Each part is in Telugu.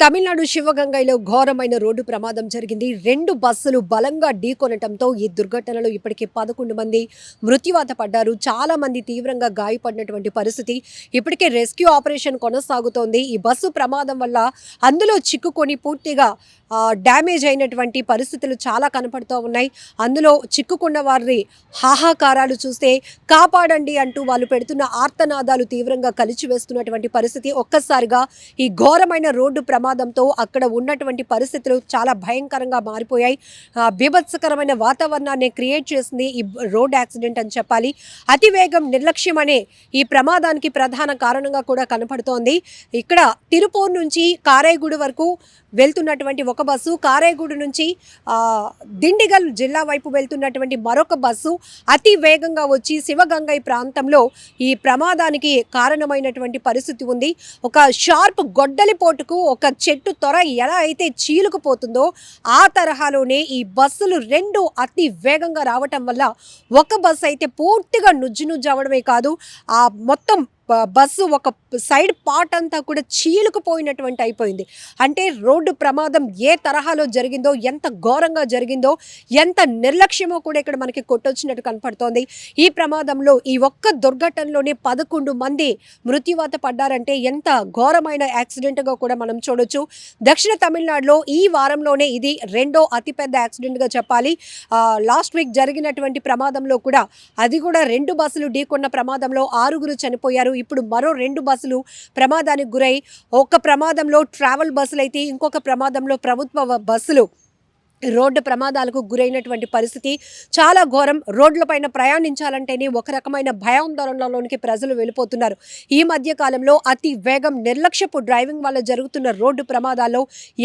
తమిళనాడు శివగంగైలో ఘోరమైన రోడ్డు ప్రమాదం జరిగింది. రెండు బస్సులు బలంగా ఢీకొనటంతో ఈ దుర్ఘటనలో ఇప్పటికే పదకొండు మంది మృత్యువాత పడ్డారు. చాలా మంది తీవ్రంగా గాయపడినటువంటి పరిస్థితి ఇప్పటికే రెస్క్యూ ఆపరేషన్ కొనసాగుతోంది. ఈ బస్సు ప్రమాదం వల్ల అందులో చిక్కుకొని పూర్తిగా డ్యామేజ్ అయినటువంటి పరిస్థితులు చాలా కనపడుతూ ఉన్నాయి. అందులో చిక్కుకున్న వారి హాహాకారాలు చూస్తే కాపాడండి అంటూ వాళ్ళు పెడుతున్న ఆర్తనాదాలు తీవ్రంగా కలిచివేస్తున్నటువంటి పరిస్థితి. ఒక్కసారిగా ఈ ఘోరమైన రోడ్డు ప్రమాదం ప్రమాదంతో అక్కడ ఉన్నటువంటి పరిస్థితులు చాలా భయంకరంగా మారిపోయాయి. బీభత్సకరమైన వాతావరణాన్ని క్రియేట్ చేసింది ఈ రోడ్ యాక్సిడెంట్ అని చెప్పాలి. అతివేగం నిర్లక్ష్యం అనే ఈ ప్రమాదానికి ప్రధాన కారణంగా కూడా కనపడుతోంది. ఇక్కడ తిరుపూర్ నుంచి కారేగూడు వరకు వెళ్తున్నటువంటి ఒక బస్సు కారేగూడు నుంచి దిండిగల్ జిల్లా వైపు వెళ్తున్నటువంటి మరొక బస్సు అతి వేగంగా వచ్చి శివగంగై ప్రాంతంలో ఈ ప్రమాదానికి కారణమైనటువంటి పరిస్థితి ఉంది. ఒక షార్ప్ గొడ్డలిపోటుకు ఒక చెట్టు త్వర ఎలా అయితే చీలుకుపోతుందో ఆ తరహాలోనే ఈ బస్సులు రెండు అతి వేగంగా రావటం వల్ల ఒక బస్సు అయితే పూర్తిగా నుజ్జు నుజ్జు అవడమే కాదు ఆ మొత్తం బస్సు ఒక సైడ్ పార్ట్ అంతా కూడా చీలుకుపోయినటువంటి అయిపోయింది. అంటే రోడ్డు ప్రమాదం ఏ తరహాలో జరిగిందో ఎంత ఘోరంగా జరిగిందో ఎంత నిర్లక్ష్యమో కూడా ఇక్కడ మనకి కొట్టొచ్చినట్టు కనపడుతోంది. ఈ ప్రమాదంలో ఈ ఒక్క దుర్ఘటనలోనే పదకొండు మంది మృత్యువాత పడ్డారంటే ఎంత ఘోరమైన యాక్సిడెంట్గా కూడా మనం చూడొచ్చు. దక్షిణ తమిళనాడులో ఈ వారంలోనే ఇది రెండో అతిపెద్ద యాక్సిడెంట్గా చెప్పాలి. లాస్ట్ వీక్ జరిగినటువంటి ప్రమాదంలో కూడా అది కూడా రెండు బస్సులు ఢీకొన్న ప్రమాదంలో ఆరుగురు చనిపోయారు. ఇప్పుడు మరో రెండు బస్సులు ప్రమాదానికి గురై ఒక ప్రమాదంలో ట్రావెల్ బస్సులు అయితే ఇంకొక ప్రమాదంలో ప్రభుత్వ బస్సులు. రోడ్డు ప్రమాదాలకు గురైనటువంటి పరిస్థితి చాలా ఘోరం. రోడ్లపైన ప్రయాణించాలంటేనే ఒక రకమైన భయాందోళనలోనికి ప్రజలు వెళ్ళిపోతున్నారు. ఈ మధ్య కాలంలో అతి వేగం నిర్లక్ష్యపు డ్రైవింగ్ వల్ల జరుగుతున్న రోడ్డు ప్రమాదాల్లో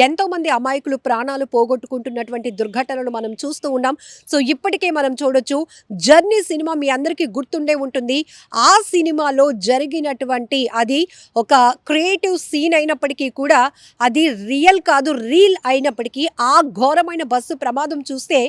ఎంతోమంది అమాయకులు ప్రాణాలు పోగొట్టుకుంటున్నటువంటి దుర్ఘటనలు మనం చూస్తూ ఉన్నాం. సో ఇప్పటికే మనం చూడొచ్చు జర్నీ సినిమా మీ అందరికీ గుర్తుండే ఉంటుంది. ఆ సినిమాలో జరిగినటువంటి అది ఒక క్రియేటివ్ సీన్ అయినప్పటికీ కూడా అది రియల్ కాదు రీల్ అయినప్పటికీ ఆ ఘోరమైన బస్సు ప్రమాదం చూస్తే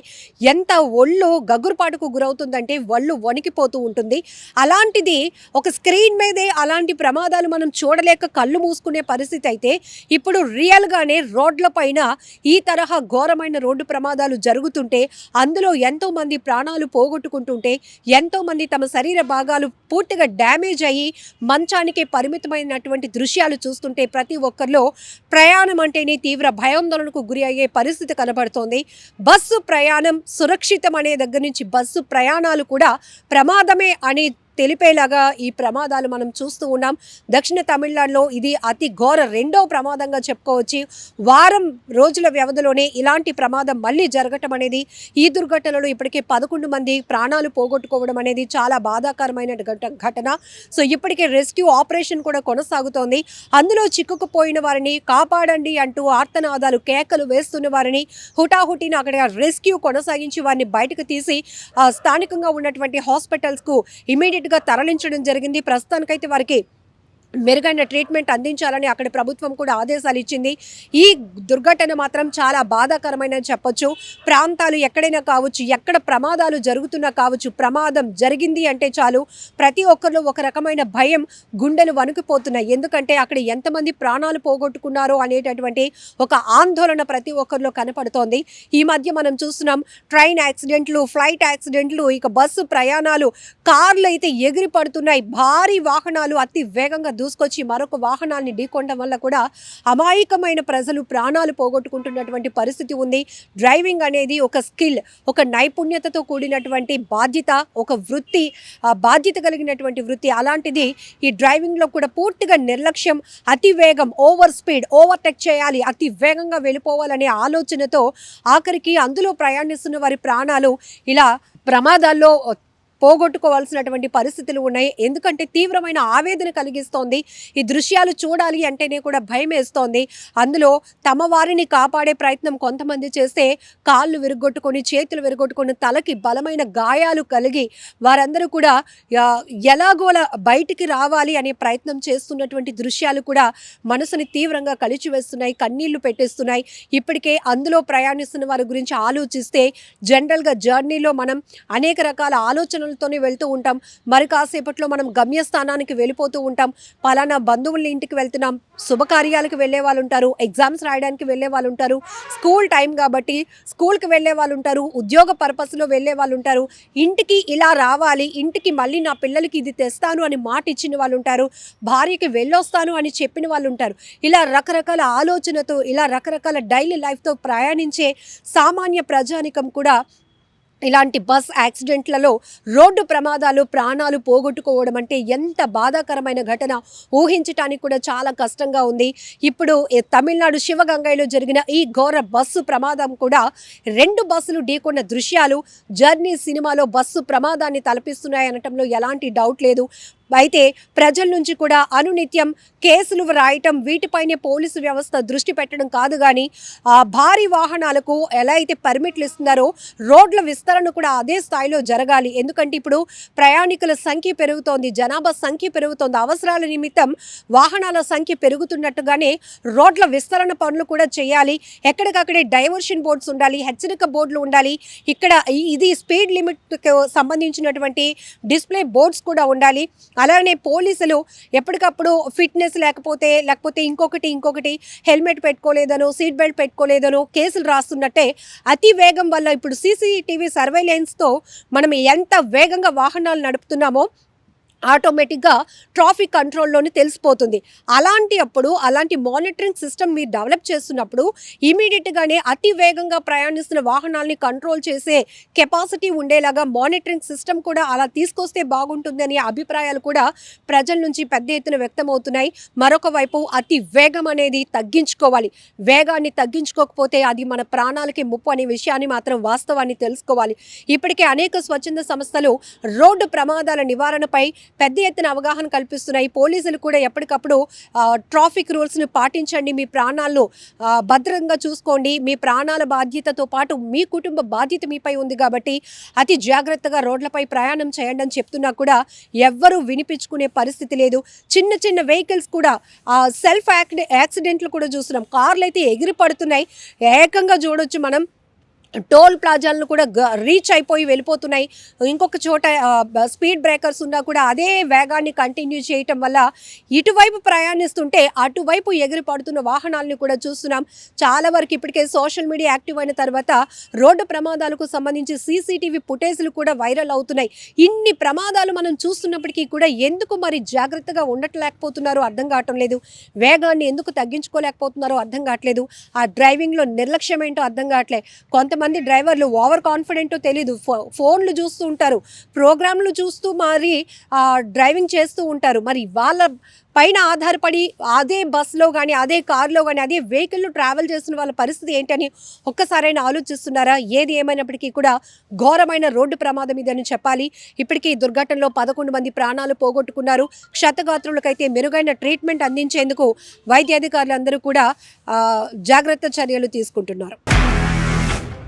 ఎంత ఒళ్ళు గగురుపాటుకు గురవుతుందంటే ఒళ్ళు వణికిపోతూ ఉంటుంది. అలాంటిది ఒక స్క్రీన్ మీదే అలాంటి ప్రమాదాలు మనం చూడలేక కళ్ళు మూసుకునే పరిస్థితి అయితే ఇప్పుడు రియల్గానే రోడ్ల పైన ఈ తరహా ఘోరమైన రోడ్డు ప్రమాదాలు జరుగుతుంటే అందులో ఎంతోమంది ప్రాణాలు పోగొట్టుకుంటుంటే ఎంతోమంది తమ శరీర భాగాలు పూర్తిగా డ్యామేజ్ అయ్యి మంచానికే పరిమితమైనటువంటి దృశ్యాలు చూస్తుంటే ప్రతి ఒక్కరిలో ప్రయాణం అంటేనే తీవ్ర భయాందోళనకు గురి అయ్యే పరిస్థితి కనబడుతోంది. బస్సు ప్రయాణం సురక్షితం అనే దగ్గర నుంచి బస్సు ప్రయాణాలు కూడా ప్రమాదమే అని తెలిపేలాగా ఈ ప్రమాదాలు మనం చూస్తూ ఉన్నాం. దక్షిణ తమిళనాడులో ఇది అతి ఘోర రెండో ప్రమాదంగా చెప్పుకోవచ్చు. వారం రోజుల వ్యవధిలోనే ఇలాంటి ప్రమాదం మళ్ళీ జరగటం అనేది ఈ దుర్ఘటనలో ఇప్పటికే పదకొండు మంది ప్రాణాలు పోగొట్టుకోవడం అనేది చాలా బాధాకరమైన ఘట ఘటన. సో ఇప్పటికే రెస్క్యూ ఆపరేషన్ కూడా కొనసాగుతోంది. అందులో చిక్కుకుపోయిన వారిని కాపాడండి అంటూ ఆర్తనాదాలు కేకలు వేస్తున్న వారిని హుటాహుటిన అక్కడ రెస్క్యూ కొనసాగించి వారిని బయటకు తీసి స్థానికంగా ఉన్నటువంటి హాస్పిటల్స్కు గా తరలించడం జరిగింది. ప్రస్తుతానికైతే వారికి మెరుగైన ట్రీట్మెంట్ అందించాలని అక్కడ ప్రభుత్వం కూడా ఆదేశాలు ఇచ్చింది. ఈ దుర్ఘటన మాత్రం చాలా బాధాకరమైన చెప్పొచ్చు. ప్రాంతాలు ఎక్కడైనా కావచ్చు ఎక్కడ ప్రమాదాలు జరుగుతున్నా కావచ్చు ప్రమాదం జరిగింది అంటే చాలు ప్రతి ఒక్కరిలో ఒక రకమైన భయం గుండెలు వణుకుపోతున్నాయి. ఎందుకంటే అక్కడ ఎంతమంది ప్రాణాలు పోగొట్టుకున్నారో అనేటటువంటి ఒక ఆందోళన ప్రతి ఒక్కరిలో కనపడుతోంది. ఈ మధ్య మనం చూస్తున్నాం ట్రైన్ యాక్సిడెంట్లు ఫ్లైట్ యాక్సిడెంట్లు ఇక బస్సు ప్రయాణాలు కార్లు అయితే ఎగిరి పడుతున్నాయి భారీ వాహనాలు అతి వేగంగా దూసుకొచ్చి మరొక వాహనాన్ని ఢీకొనడం వల్ల కూడా అమాయకమైన ప్రజలు ప్రాణాలు పోగొట్టుకుంటున్నటువంటి పరిస్థితి ఉంది. డ్రైవింగ్ అనేది ఒక స్కిల్ ఒక నైపుణ్యతతో కూడినటువంటి బాధ్యత ఒక వృత్తి ఆ బాధ్యత కలిగినటువంటి వృత్తి. అలాంటిది ఈ డ్రైవింగ్లో కూడా పూర్తిగా నిర్లక్ష్యం అతి వేగం ఓవర్ స్పీడ్ ఓవర్టేక్ చేయాలి అతి వేగంగా వెళ్ళిపోవాలనే ఆలోచనతో ఆఖరికి అందులో ప్రయాణిస్తున్న వారి ప్రాణాలు ఇలా ప్రమాదాల్లో పోగొట్టుకోవాల్సినటువంటి పరిస్థితులు ఉన్నాయి. ఎందుకంటే తీవ్రమైన ఆవేదన కలిగిస్తోంది. ఈ దృశ్యాలు చూడాలి అంటేనే కూడా భయం వేస్తోంది. అందులో తమ వారిని కాపాడే ప్రయత్నం కొంతమంది చేస్తే కాళ్ళు విరగొట్టుకొని చేతులు విరగొట్టుకొని తలకి బలమైన గాయాలు కలిగి వారందరూ కూడా ఆ, ఎలాగోలా బయటికి రావాలి అనే ప్రయత్నం చేస్తున్నటువంటి దృశ్యాలు కూడా మనసుని తీవ్రంగా కలిచివేస్తున్నాయి కన్నీళ్ళు పెట్టేస్తున్నాయి. ఇప్పటికే అందులో ప్రయాణిస్తున్న వారి గురించి ఆలోచిస్తే జనరల్గా జర్నీలో మనం అనేక రకాల ఆలోచన ఆలోచనలతోనే వెళ్తూ ఉంటాం. మరి కాసేపట్లో మనం గమ్యస్థానానికి వెళ్ళిపోతూ ఉంటాం. పలానా బంధువుల ఇంటికి వెళ్తున్నాం. శుభకార్యాలకు వెళ్ళే వాళ్ళు ఉంటారు ఎగ్జామ్స్ రాయడానికి వెళ్ళే వాళ్ళు ఉంటారు స్కూల్ టైం కాబట్టి స్కూల్కి వెళ్ళే వాళ్ళు ఉంటారు ఉద్యోగ పర్పస్లో వెళ్ళే వాళ్ళు ఉంటారు ఇంటికి ఇలా రావాలి. ఇంటికి మళ్ళీ నా పిల్లలకి ఇది తెస్తాను అని మాట ఇచ్చిన వాళ్ళు ఉంటారు భార్యకి వెళ్ళొస్తాను అని చెప్పిన వాళ్ళు ఉంటారు ఇలా రకరకాల ఆలోచనతో ఇలా రకరకాల డైలీ లైఫ్తో ప్రయాణించే సామాన్య ప్రజానికం కూడా ఇలాంటి బస్ యాక్సిడెంట్లలో రోడ్డు ప్రమాదాలు ప్రాణాలు పోగొట్టుకోవడం అంటే ఎంత బాధాకరమైన ఘటన ఊహించటానికి కూడా చాలా కష్టంగా ఉంది. ఇప్పుడు తమిళనాడు శివగంగైలో జరిగిన ఈ ఘోర బస్సు ప్రమాదం కూడా రెండు బస్సులు ఢీకొన్న దృశ్యాలు. జర్నీ సినిమాలో బస్సు ప్రమాదాన్ని తలపిస్తున్నాయి అనటంలో ఎలాంటి డౌట్ లేదు. అయితే ప్రజల నుంచి కూడా అనునిత్యం కేసులు రాయటం వీటిపైనే పోలీసు వ్యవస్థ దృష్టి పెట్టడం కాదు కానీ ఆ భారీ వాహనాలకు ఎలా అయితే పర్మిట్లు ఇస్తున్నారో రోడ్ల విస్తరణ కూడా అదే స్థాయిలో జరగాలి. ఎందుకంటే ఇప్పుడు ప్రయాణికుల సంఖ్య పెరుగుతోంది జనాభా సంఖ్య పెరుగుతోంది. అవసరాల నిమిత్తం వాహనాల సంఖ్య పెరుగుతున్నట్టుగానే రోడ్ల విస్తరణ పనులు కూడా చేయాలి. ఎక్కడికక్కడే డైవర్షన్ బోర్డ్స్ ఉండాలి హెచ్చరిక బోర్డులు ఉండాలి. ఇక్కడ ఇది స్పీడ్ లిమిట్కు సంబంధించినటువంటి డిస్ప్లే బోర్డ్స్ కూడా ఉండాలి. అలానే పోలీసులు ఎప్పటికప్పుడు ఫిట్నెస్ లేకపోతే లేకపోతే ఇంకొకటి ఇంకొకటి హెల్మెట్ పెట్టుకోలేదనో సీట్ బెల్ట్ పెట్టుకోలేదనో కేసులు రాస్తున్నట్టే అతి వేగం వల్ల ఇప్పుడు సీసీటీవీ సర్వైలెన్స్తో మనం ఎంత వేగంగా వాహనాలు నడుపుతున్నామో ఆటోమేటిక్గా ట్రాఫిక్ కంట్రోల్లోని తెలిసిపోతుంది. అలాంటి అప్పుడు అలాంటి మానిటరింగ్ సిస్టమ్ మీరు డెవలప్ చేస్తున్నప్పుడు ఇమీడియట్గానే అతి వేగంగా ప్రయాణిస్తున్న వాహనాల్ని కంట్రోల్ చేసే కెపాసిటీ ఉండేలాగా మానిటరింగ్ సిస్టమ్ కూడా అలా తీసుకొస్తే బాగుంటుందనే అభిప్రాయాలు కూడా ప్రజల నుంచి పెద్ద ఎత్తున వ్యక్తమవుతున్నాయి. మరొక వైపు అతి వేగం అనేది తగ్గించుకోవాలి. వేగాన్ని తగ్గించుకోకపోతే అది మన ప్రాణాలకి ముప్పు అనే విషయాన్ని మాత్రం వాస్తవాన్ని తెలుసుకోవాలి. ఇప్పటికే అనేక స్వచ్ఛంద సంస్థలు రోడ్డు ప్రమాదాల నివారణపై పెద్ద ఎత్తున అవగాహన కల్పిస్తున్నాయి. పోలీసులు కూడా ఎప్పటికప్పుడు ట్రాఫిక్ రూల్స్ను పాటించండి. మీ ప్రాణాలను భద్రంగా చూసుకోండి. మీ ప్రాణాల బాధ్యతతో పాటు మీ కుటుంబ బాధ్యత మీపై ఉంది కాబట్టి అతి జాగ్రత్తగా రోడ్లపై ప్రయాణం చేయండి అని చెప్తున్నా కూడా ఎవ్వరూ వినిపించుకునే పరిస్థితి లేదు. చిన్న చిన్న వెహికల్స్ కూడా సెల్ఫ్ యాక్సిడెంట్లు కూడా చూస్తున్నాం. కార్లు అయితే ఎగిరి పడుతున్నాయి ఏకంగా చూడొచ్చు మనం. టోల్ ప్లాజాలను కూడా రీచ్ అయిపోయి వెళ్ళిపోతున్నాయి. ఇంకొక చోట స్పీడ్ బ్రేకర్స్ ఉన్నా కూడా అదే వేగాన్ని కంటిన్యూ చేయటం వల్ల ఇటువైపు ప్రయాణిస్తుంటే అటువైపు ఎగిరి పడుతున్న వాహనాలను కూడా చూస్తున్నాం. చాలా వరకు ఇప్పటికే సోషల్ మీడియా యాక్టివ్ అయిన తర్వాత రోడ్డు ప్రమాదాలకు సంబంధించి సీసీటీవీ ఫుటేజ్లు కూడా వైరల్ అవుతున్నాయి. ఇన్ని ప్రమాదాలు మనం చూస్తున్నప్పటికీ కూడా ఎందుకు మరి జాగ్రత్తగా ఉండట్లేకపోతున్నారో అర్థం కావటం లేదు. వేగాన్ని ఎందుకు తగ్గించుకోలేకపోతున్నారో అర్థం కావట్లేదు. ఆ డ్రైవింగ్లో నిర్లక్ష్యం ఏంటో అర్థం కావట్లేదు కొంతమంది డ్రైవర్లు ఓవర్ కాన్ఫిడెంటో తెలీదు. ఫో ఫోన్లు చూస్తూ ఉంటారు. ప్రోగ్రాంలు చూస్తూ మరి డ్రైవింగ్ చేస్తూ ఉంటారు. మరి వాళ్ళ పైన ఆధారపడి అదే బస్సులో కానీ అదే కారులో కానీ అదే వెహికల్లో ట్రావెల్ చేస్తున్న వాళ్ళ పరిస్థితి ఏంటని ఒక్కసారైనా ఆలోచిస్తున్నారా? ఏది ఏమైనప్పటికీ కూడా ఘోరమైన రోడ్డు ప్రమాదం ఇదని చెప్పాలి. ఇప్పటికీ ఈ దుర్ఘటనలో పదకొండు మంది ప్రాణాలు పోగొట్టుకున్నారు. క్షతగాత్రులకైతే మెరుగైన ట్రీట్మెంట్ అందించేందుకు వైద్యాధికారులందరూ కూడా జాగ్రత్త చర్యలు తీసుకుంటున్నారు.